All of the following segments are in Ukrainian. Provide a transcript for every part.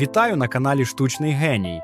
Вітаю на каналі Штучний Геній.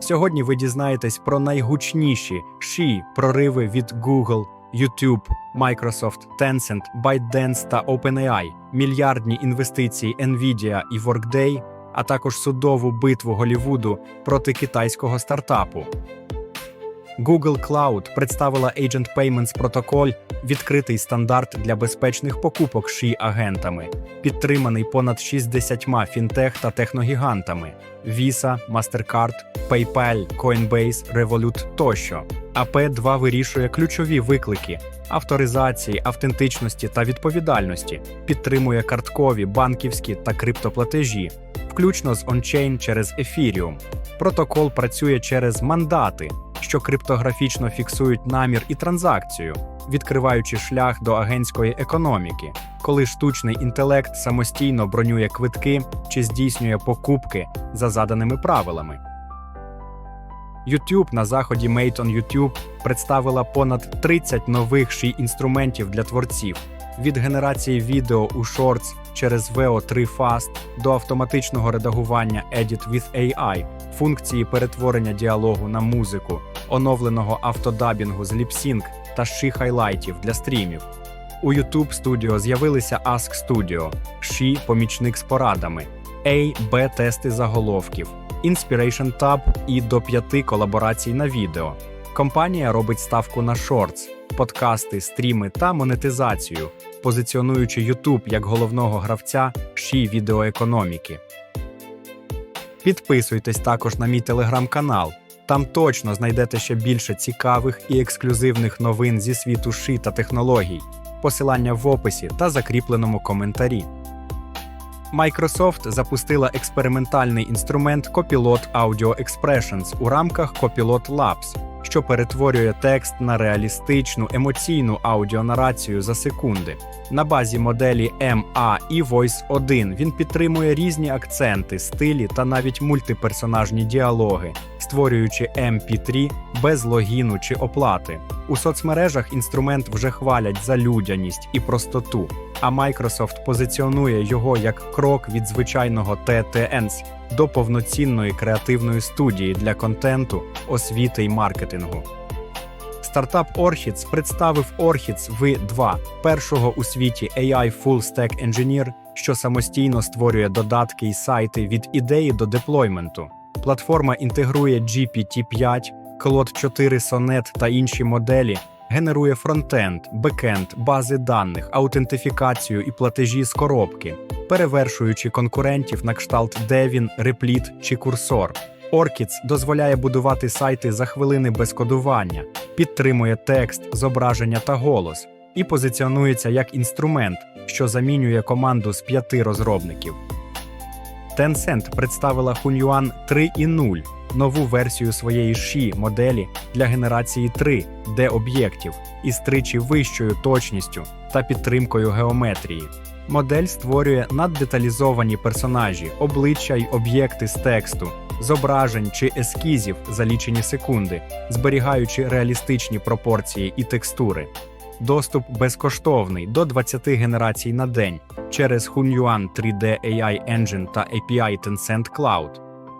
Сьогодні ви дізнаєтесь про найгучніші ші прориви від Google, YouTube, Microsoft, Tencent, ByteDance та OpenAI, мільярдні інвестиції Nvidia і Workday, а також судову битву Голівуду проти китайського стартапу. Google Cloud представила Agent Payments Protocol – відкритий стандарт для безпечних покупок ші агентами, підтриманий понад 60 фінтех та техногігантами Visa, MasterCard, PayPal, Coinbase, Revolut тощо. АП2 вирішує ключові виклики авторизації, автентичності та відповідальності, підтримує карткові, банківські та криптоплатежі, включно з ончейн через Ethereum. Протокол працює через мандати, що криптографічно фіксують намір і транзакцію, відкриваючи шлях до агентської економіки, коли штучний інтелект самостійно бронює квитки чи здійснює покупки за заданими правилами. YouTube на заході Made on YouTube представила понад 30 нових ші інструментів для творців від генерації відео у Shorts через VO3 Fast до автоматичного редагування Edit with AI, функції перетворення діалогу на музику, оновленого автодабінгу з ліпсінг та ші хайлайтів для стрімів. У YouTube Studio з'явилися Ask Studio, Ші помічник з порадами, A, B тести заголовків, Inspiration Tab і до п'яти колаборацій на відео. Компанія робить ставку на шортс, подкасти, стріми та монетизацію, позиціонуючи YouTube як головного гравця ші відеоекономіки. Підписуйтесь також на мій телеграм-канал. Там точно знайдете ще більше цікавих і ексклюзивних новин зі світу ши та технологій. Посилання в описі та закріпленому коментарі. Microsoft запустила експериментальний інструмент Copilot Audio Expressions у рамках Copilot Labs, що перетворює текст на реалістичну емоційну аудіонарацію за секунди. На базі моделі MA і Voice 1 він підтримує різні акценти, стилі та навіть мультиперсонажні діалоги, створюючи MP3 без логіну чи оплати. У соцмережах інструмент вже хвалять за людяність і простоту, а Microsoft позиціонує його як крок від звичайного TTNs до повноцінної креативної студії для контенту, освіти й маркетингу. Стартап Orchids представив Orchids V2, першого у світі AI Full Stack Engineer, що самостійно створює додатки і сайти від ідеї до деплойменту. Платформа інтегрує GPT-5, Claude 4 Sonnet та інші моделі, генерує фронтенд, бекенд, бази даних, аутентифікацію і платежі з коробки, перевершуючи конкурентів на кшталт Devin, Replit чи Cursor. Orchids дозволяє будувати сайти за хвилини без кодування, підтримує текст, зображення та голос і позиціонується як інструмент, що замінює команду з п'яти розробників. Tencent представила Hunyuan 3.0 нову версію своєї ші моделі для генерації 3D об'єктів із тричі вищою точністю та підтримкою геометрії. Модель створює наддеталізовані персонажі, обличчя й об'єкти з тексту, зображень чи ескізів за лічені секунди, зберігаючи реалістичні пропорції і текстури. Доступ безкоштовний до 20 генерацій на день через Hunyuan 3D AI Engine та API Tencent Cloud.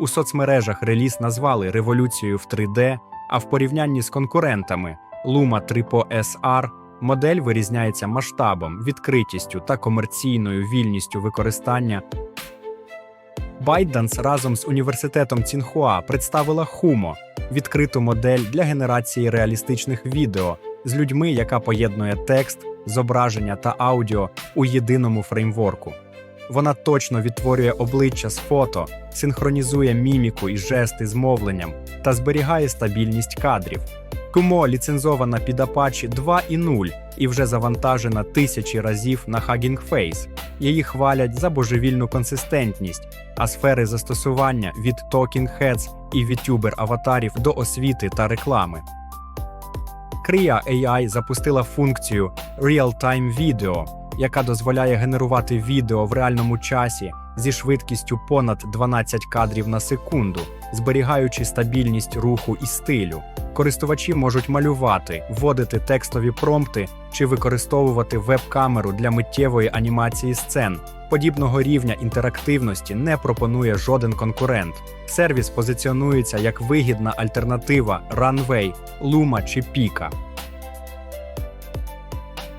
У соцмережах реліз назвали революцією в 3D, а в порівнянні з конкурентами Luma 3 SR модель вирізняється масштабом, відкритістю та комерційною вільністю використання. ByteDance разом з університетом Цінхуа представила Humo – відкриту модель для генерації реалістичних відео з людьми, яка поєднує текст, зображення та аудіо у єдиному фреймворку. Вона точно відтворює обличчя з фото, синхронізує міміку і жести з мовленням та зберігає стабільність кадрів. Kumo ліцензована під Apache 2.0 і вже завантажена тисячі разів на Hugging Face. Її хвалять за божевільну консистентність, а сфери застосування від Talking Heads і VTuber аватарів до освіти та реклами. Kria AI запустила функцію Real-Time Video, яка дозволяє генерувати відео в реальному часі зі швидкістю понад 12 кадрів на секунду, зберігаючи стабільність руху і стилю. Користувачі можуть малювати, вводити текстові промпти чи використовувати веб-камеру для миттєвої анімації сцен, Подібного рівня інтерактивності не пропонує жоден конкурент. Сервіс позиціонується як вигідна альтернатива Runway, Luma чи Pika.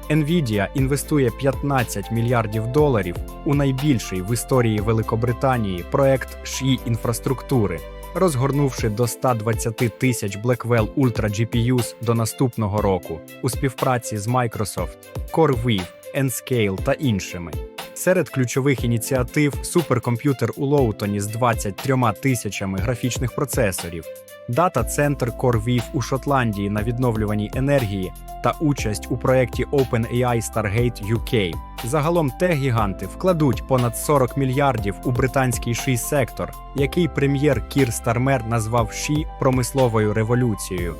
Nvidia інвестує 15 мільярдів доларів у найбільший в історії Великобританії проект ШІ інфраструктури, розгорнувши до 120 тисяч Blackwell Ultra GPUs до наступного року у співпраці з Microsoft, CoreWeave, Nscale та іншими. Серед ключових ініціатив суперкомп'ютер у Лоутоні з 23 тисячами графічних процесорів, дата-центр CoreWeave у Шотландії на відновлюваній енергії та участь у проєкті OpenAI Stargate UK. Загалом тех-гіганти вкладуть понад 40 мільярдів у британський ший сектор, який прем'єр Кір Стармер назвав ші промисловою революцією.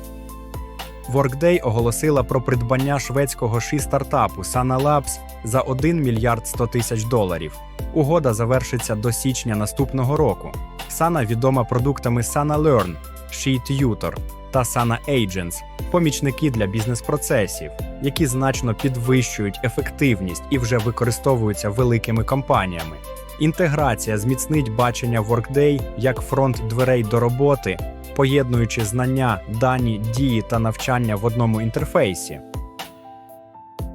Workday оголосила про придбання шведського ші стартапу Sana Labs за 1 мільярд 100 тисяч доларів. Угода завершиться до січня наступного року. Sana відома продуктами Sana Learn, She Tutor та Sana Agents – помічники для бізнес-процесів, які значно підвищують ефективність і вже використовуються великими компаніями. Інтеграція зміцнить бачення Workday як фронт дверей до роботи, поєднуючи знання, дані, дії та навчання в одному інтерфейсі.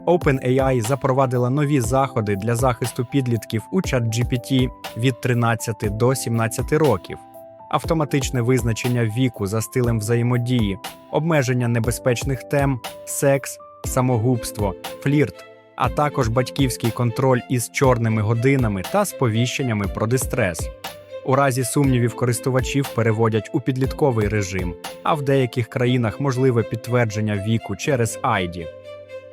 OpenAI запровадила нові заходи для захисту підлітків у ChatGPT від 13 до 17 років, автоматичне визначення віку за стилем взаємодії, обмеження небезпечних тем, секс, самогубство, флірт, а також батьківський контроль із чорними годинами та сповіщеннями про дистрес. У разі сумнівів користувачів переводять у підлітковий режим, а в деяких країнах можливе підтвердження віку через ID.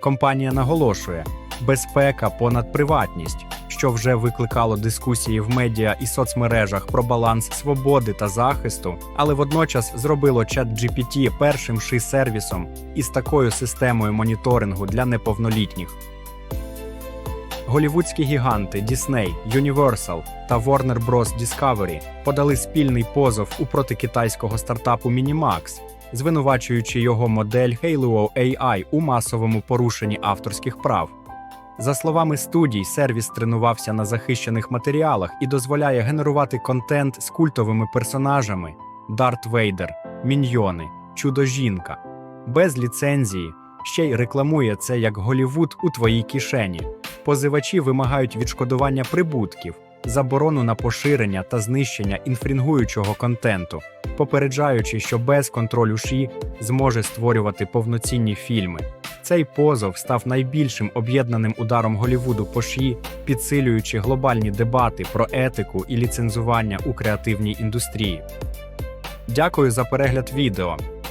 Компанія наголошує безпека понад приватність, що вже викликало дискусії в медіа і соцмережах про баланс свободи та захисту, але водночас зробило ChatGPT першим ши сервісом із такою системою моніторингу для неповнолітніх. Голівудські гіганти Disney, Universal та Warner Bros. Discovery подали спільний позов у проти китайського стартапу Minimax, звинувачуючи його модель Halo AI у масовому порушенні авторських прав. За словами студій, сервіс тренувався на захищених матеріалах і дозволяє генерувати контент з культовими персонажами Дарт Вейдер, Міньйони, Чудо-жінка. Без ліцензії ще й рекламує це як Голівуд у твоїй кишені. Позивачі вимагають відшкодування прибутків, заборону на поширення та знищення інфрінгуючого контенту, попереджаючи, що без контролю ШІ зможе створювати повноцінні фільми. Цей позов став найбільшим об'єднаним ударом Голівуду по ШІ, підсилюючи глобальні дебати про етику і ліцензування у креативній індустрії. Дякую за перегляд відео.